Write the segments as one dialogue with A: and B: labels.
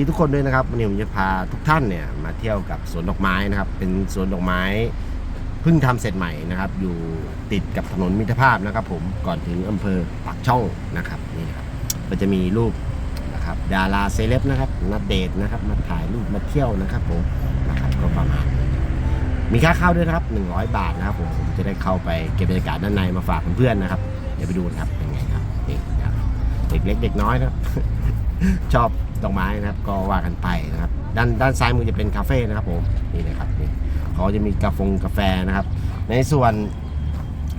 A: ที่ทุกคนด้วยนะครับวันนี้ผมจะพาทุกท่านเนี่ยมาเที่ยวกับสวนดอกไม้นะครับ เป็นสวนดอกไม้เพิ่งทำเสร็จใหม่นะครับ อยู่ติดกับถนนมิตรภาพนะครับ ผมก่อนถึงอำเภอปากช่องนะครับนี่นะครับมันจะมีรูปนะครับดาราเซเลบนะครับนัดเดทนะครับมาถ่ายรูปมาเที่ยวนะครับผมนะครับก็ประมาณนี้มีค่าเข้าด้วยนะครับ 100 บาทนะครับผมผมจะได้เข้าไปเก็บบรรยากาศด้านในมาฝากเพื่อนๆนะครับ เดี๋ยวไปดูนะครับเป็นไงครับนี่ครับเด็กเล็กเด็กน้อยนะครับ ชอบดอกไม้นะครับ ก็ว่ากันไปนะครับ ด้านด้านซ้ายมือจะเป็นคาเฟ่นะครับผมนี่นะครับนี่เขาจะมีกาแฟงกาแฟนะครับ ในส่วน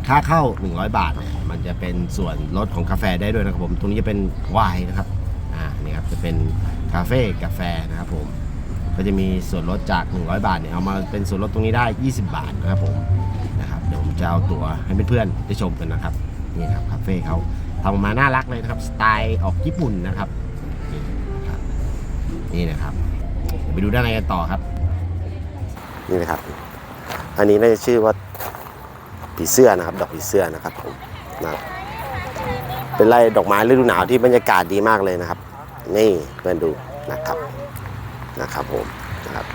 A: ค่าเข้า 100 บาท มันจะเป็นส่วนลดของกาแฟได้ด้วยนะครับผมตรงนี้จะเป็นวน์นะครับอ่านี่ครับจะเป็นคาเฟ่กาแฟนะครับผมก็จะมีส่วนลดจาก 100 บาทเนี่ยเอามาเป็นส่วนลดตรงนี้ได้ 20 บาทนะครับผมนะครับเดี๋ยวผมจะเอาตัวให้เพื่อนๆได้ชมกันนะครับนี่ครับคาเฟ่เขาทำออกมาน่ารักเลยนะครับสไตล์ออกญี่ปุ่นนะครับ นี่นะครับเดี๋ยวไปดูด้านในกันต่อครับ นี่นะครับ อันนี้น่าจะชื่อว่าผีเสื้อนะครับ ดอกผีเสื้อนะครับผมนะเป็นไร่ดอกไม้ฤดูหนาวที่บรรยากาศดีมากเลยนะครับ นี่เพื่อนดูนะครับนะครับผมนะครับ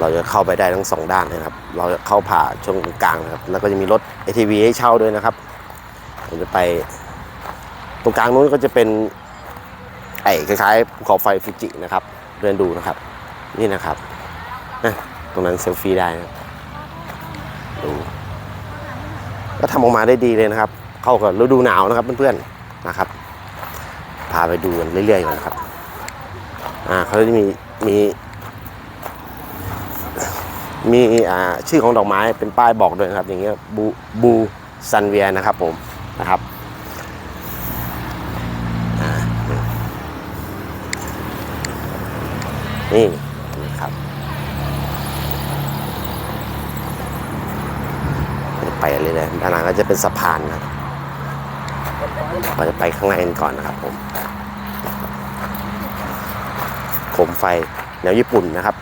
A: เราจะเข้าไปได้ทั้งสองด้านเลยนะครับ เราจะเข้าผ่าช่วงกลางนะครับ แล้วก็จะมีรถ ATV ให้เช่าด้วยนะครับผมจะไป ตรงกลางนู้นก็จะเป็น ไอ้คล้ายๆภูเขาไฟฟูจินะครับ เดินดูนะครับ นี่นะครับตรงนั้นเซลฟี่ได้นะดูก็ทำออกมาได้ดีเลยนะครับ เข้ากับฤดูหนาวนะครับเพื่อนๆนะครับ พาไปดูกันเรื่อยๆก่อนนะครับ อ่าเขาจะมีมีมีอ่าชื่อของดอกไม้เป็นป้ายบอกด้วยนะครับ อย่างเงี้ยบูบูซันเวียนะครับผมนะครับ นี่นะครับ ไปเรื่อยๆด้านหลังก็จะเป็นสะพานนะครับเราจะไปข้างในกันก่อนนะครับผมโคมไฟแนวญี่ปุ่นนะครับ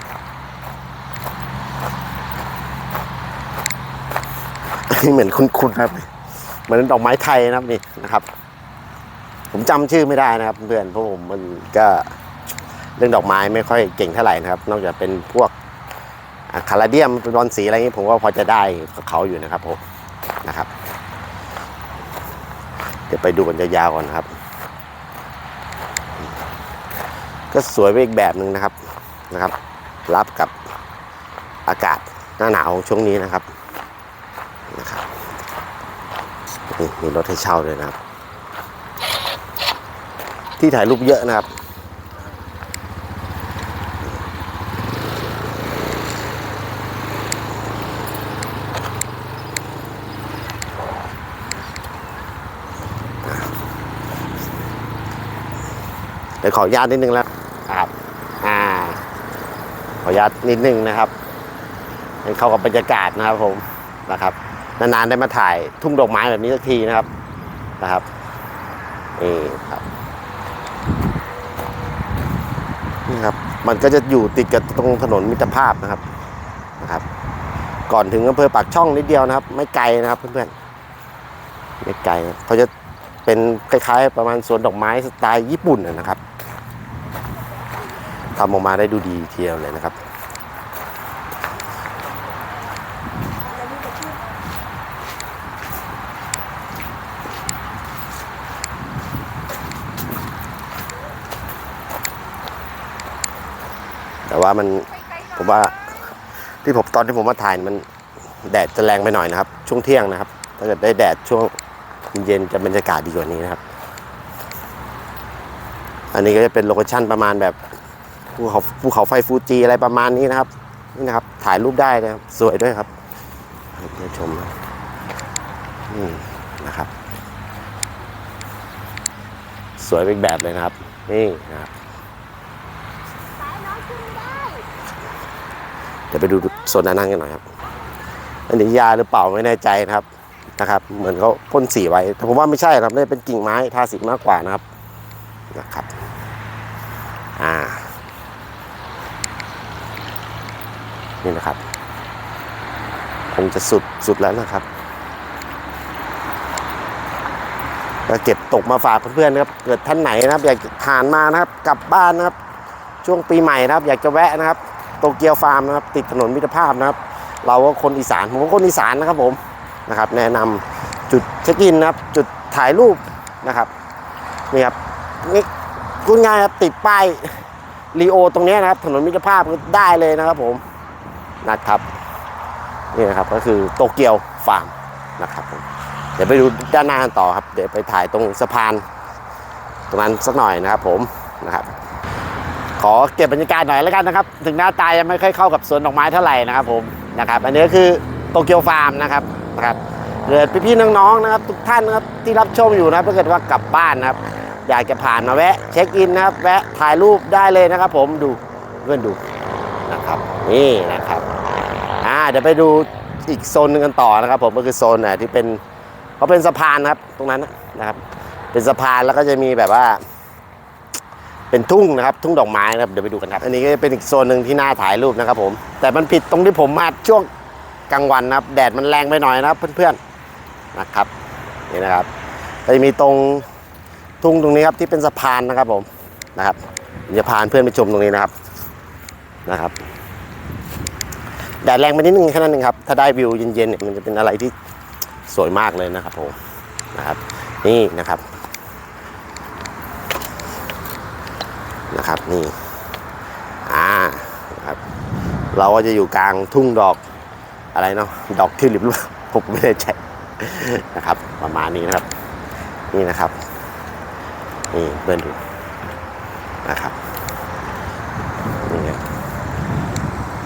A: นนี้เหมือนคุ้นๆครับเหมือนดอกไม้ไทยนะครับนี่นะครับ ผมจำชื่อไม่ได้นะครับเพื่อนเพราะผมมันก็ เรื่องดอกไม้ไม่ค่อยเก่งเท่าไหร่นะครับ นอกจากเป็นพวกคาราเดียมบอลสีอะไรนี้ผมก็พอจะได้กับเขาอยู่นะครับผมนะครับ เดี๋ยวไปดูกันยาวๆก่อนนครับ ก็สวยไปอีกแบบหนึ่งนะครับนะครับ รับกับอากาศหน้าหนาวของช่วงนี้นะครับนะครับมีรถให้เช่าเลยนะครับ ที่ถ่ายรูปเยอะนะครับ ดี๋ยวขออนุญาตนิดนึงแล้วครับอ่าขออนุญาตนิดนึงนะครับให้เข้ากับบรรยากาศนะครับผมนะครับนานๆได้มาถ่ายทุ่งดอกไม้แบบนี้สักทีนะครับนะครับนี่ครับนี่ครับ มันก็จะอยู่ติดกับตรงถนนมิตรภาพนะครับนะครับ ก่อนถึงอำเภอปากช่องนิดเดียวนะครับ ไม่ไกลนะครับเพื่อนๆไม่ไกลนะเขาจะเป็นคล้ายๆ ประมาณสวนดอกไม้สไตล์ญี่ปุ่นนะนะครับ ทำออกมาได้ดูดีทีเดียวเลยนะครับ แต่ว่ามันผมว่าที่ผมตอนที่ผมมาถ่ายมันแดดจะแรงไปหน่อยนะครับ ช่วงเที่ยงนะครับ ถ้าเกิดได้แดดช่วงเย็นจะบรรยากาศดีกว่านี้นะครับ อันนี้ก็จะเป็นโลเคชั่นประมาณแบบ ภูเขาภูเขาไฟฟูจิอะไรประมาณนี้นะครับ นี่นะครับ ถ่ายรูปได้นะครับ สวยด้วยครับให้เพื่อนชมนะนี่นะครับ สวยเป็นอีกแบบเลยนะครับ นี่นะครับเดี๋ยวไปดูโซนด้านนั่งกันหน่อยครับ อันนี้ยาหรือเปล่าไม่แน่ใจนะครับนะครับ เหมือนเขาพ่นสีไว้ แต่ผมว่าไม่ใช่ครับน่าจะเป็นกิ่งไม้ทาสีมากกว่านะครับนะครับ อ่า นี่นะครับ คงจะสุดสุดแล้วนะครับก็เก็บตกมาฝากเพื่อนๆนะครับ เกิดท่านไหนนะครับ อยากจะทานมานะครับ กลับบ้านนะครับ ช่วงปีใหม่นะครับ อยากจะแวะนะครับ โตเกียวฟาร์มนะครับ ติดถนนมิตรภาพนะครับ เราก็คนอีสาน ผมก็คนอีสานนะครับผมนะครับ แนะนำจุดเช็คอินนะครับ จุดถ่ายรูปนะครับนี่ครับนี่พูดง่ายครับติดป้ายรีโอตรงนี้นะครับ ถนนมิตรภาพได้เลยนะครับผม นะครับนี่นะครับก็คือโตเกียวฟาร์มนะครับเดี๋ยวไปดูด้านหน้ากันต่อครับ เดี๋ยวไปถ่ายตรงสะพาน ตรงนั้นสักหน่อยนะครับผมนะครับ ขอเก็บบรรยากาศหน่อยแล้วกันนะครับ ถึงหน้าตายังไม่ค่อยเข้ากับสวนดอกไม้เท่าไหร่นะครับผมนะครับอันนี้ก็คือโตเกียวฟาร์มนะครับนะครับเกิดพี่ๆน้องๆนะครับ ทุกท่านนะครับที่รับชมอยู่นะครับถ้าเกิดว่ากลับบ้านนะครับ อยากจะผ่านมาแวะ เช็คอินนะครับ แวะถ่ายรูปได้เลยนะครับ ผมดูเพื่อนดูนะครับ นี่นะครับ เดี๋ยวไปดูอีกโซนหนึ่งกันต่อนะครับผมก็คือโซนที่เป็นเขาเป็นสะพานครับตรงนั้นนะครับ เป็นสะพานแล้วก็จะมีแบบว่า เป็นทุ่งนะครับ ทุ่งดอกไม้นะครับเดี๋ยวไปดูกันครับ อันนี้ก็เป็นอีกโซนหนึ่งที่น่าถ่ายรูปนะครับผม แต่มันผิดตรงที่ผมมาช่วงกลางวันนะครับ แดดมันแรงไปหน่อยนะครับเพื่อนๆนะครับนี่นะครับจะมีตรงทุ่งตรงนี้ครับที่เป็นสะพานนะครับผมนะครับเดี๋ยวพาเพื่อนไปชมตรงนี้นะครับนะครับ แดดแรงไปนิดนึงแค่นั้นเองครับ ถ้าได้วิวเย็นๆเนี่ยมันจะเป็นอะไรที่สวยมากเลยนะครับผมนะครับ นี่นะครับนะครับนี่อ่านะครับเราก็จะอยู่กลางทุ่งดอกอะไรเนาะดอกทิวลิปหรือเปล่าผมไม่ได้ใจนะครับ ประมาณนี้นะครับ นี่นะครับ นี่เพื่อนดูนะครับนี่ครับ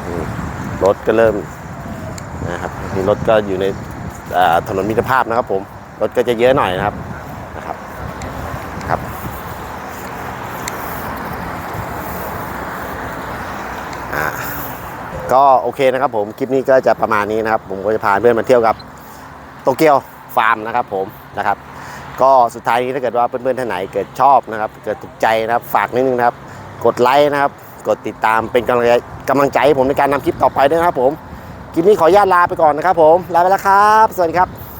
A: นี่ รถก็เริ่มนะครับนี่รถก็อยู่ในถนนมิตรภาพนะครับ ผมรถก็จะเยอะหน่อยนะครับนะครับครับ ก็โอเคนะครับผมคลิปนี้ก็จะประมาณนี้นะครับ ผมก็จะพาเพื่อนมาเที่ยวกับโตเกียวฟาร์มนะครับผมนะครับ ก็สุดท้ายนี้ถ้าเกิดว่าเพื่อนๆท่านไหนเกิดชอบนะครับ เกิดถูกใจนะครับฝากนิดนึงนะครับ กดไลค์นะครับ กดติดตามเป็นกำลังใจกำลังใจให้ผมในการนำคลิปต่อไปด้วยนะครับผม คลิปนี้ขออนุญาตลาไปก่อนนะครับผม ลาไปแล้วครับ สวัสดีครับ